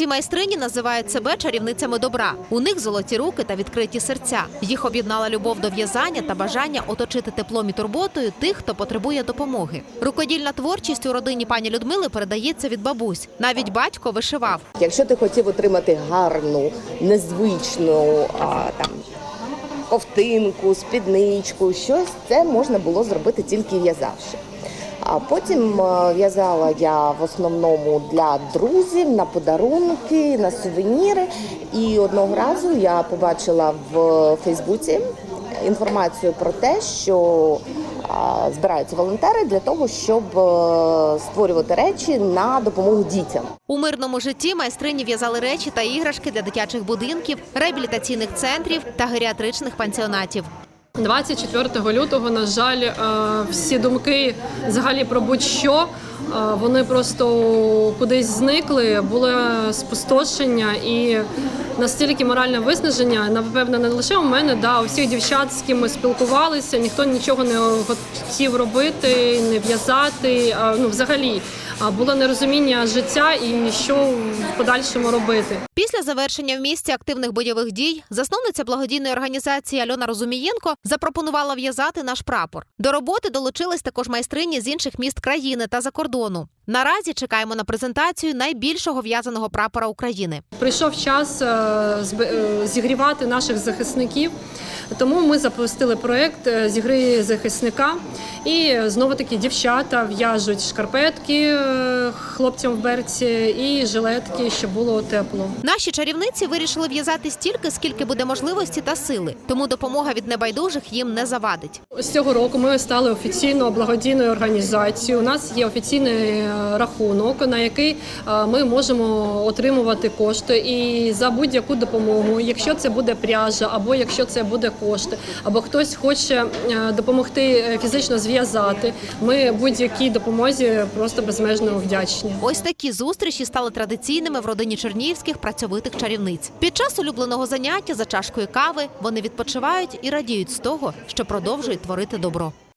Ці майстрині називають себе чарівницями добра. У них золоті руки та відкриті серця. Їх об'єднала любов до в'язання та бажання оточити теплом і турботою тих, хто потребує допомоги. Рукодільна творчість у родині пані Людмили передається від бабусь. Навіть батько вишивав. Якщо ти хотів отримати гарну, незвичну а, там ковтинку, спідничку, щось, це можна було зробити тільки в'язавши. А потім е, в'язала я в основному для друзів на подарунки, на сувеніри. І одного разу я побачила в Фейсбуці інформацію про те, що збираються волонтери для того, щоб е, створювати речі на допомогу дітям. У мирному житті майстрині в'язали речі та іграшки для дитячих будинків, реабілітаційних центрів та геріатричних пансіонатів. 24 лютого, на жаль, е, всі думки взагалі про будь-що. е, Вони просто кудись зникли, було спустошення і настільки моральне виснаження, напевно, не лише у мене, да, у всіх дівчат, з ким ми спілкувалися, ніхто нічого не хотів робити, не в'язати. Ну, взагалі, було нерозуміння життя і що в подальшому робити. Після завершення в місті активних бойових дій засновниця благодійної організації Альона Розумієнко запропонувала в'язати наш прапор. До роботи долучились також майстрині з інших міст країни та за кордону. Наразі чекаємо на презентацію найбільшого в'язаного прапора України. Прийшов час е, е, зігрівати наших захисників. Тому ми запустили проект е, зігри захисника. І знову таки дівчата в'яжуть шкарпетки хлопцям в берці і жилетки, щоб було тепло. Наші чарівниці вирішили в'язати стільки, скільки буде можливості та сили. Тому допомога від небайдужих їм не завадить. З цього року ми стали офіційно благодійною організацією. У нас є офіційний рахунок, на який е, ми можемо отримувати кошти і за будь-яку допомогу. Якщо це буде пряжа, або якщо це буде кошти, або хтось хоче е, допомогти е, фізично зв'язати. Ми будь-якій допомозі просто безмежно вдячні. Ось такі зустрічі стали традиційними в родині чернігівських працьовитих чарівниць. Під час улюбленого заняття за чашкою кави вони відпочивають і радіють з того, що продовжують творити добро.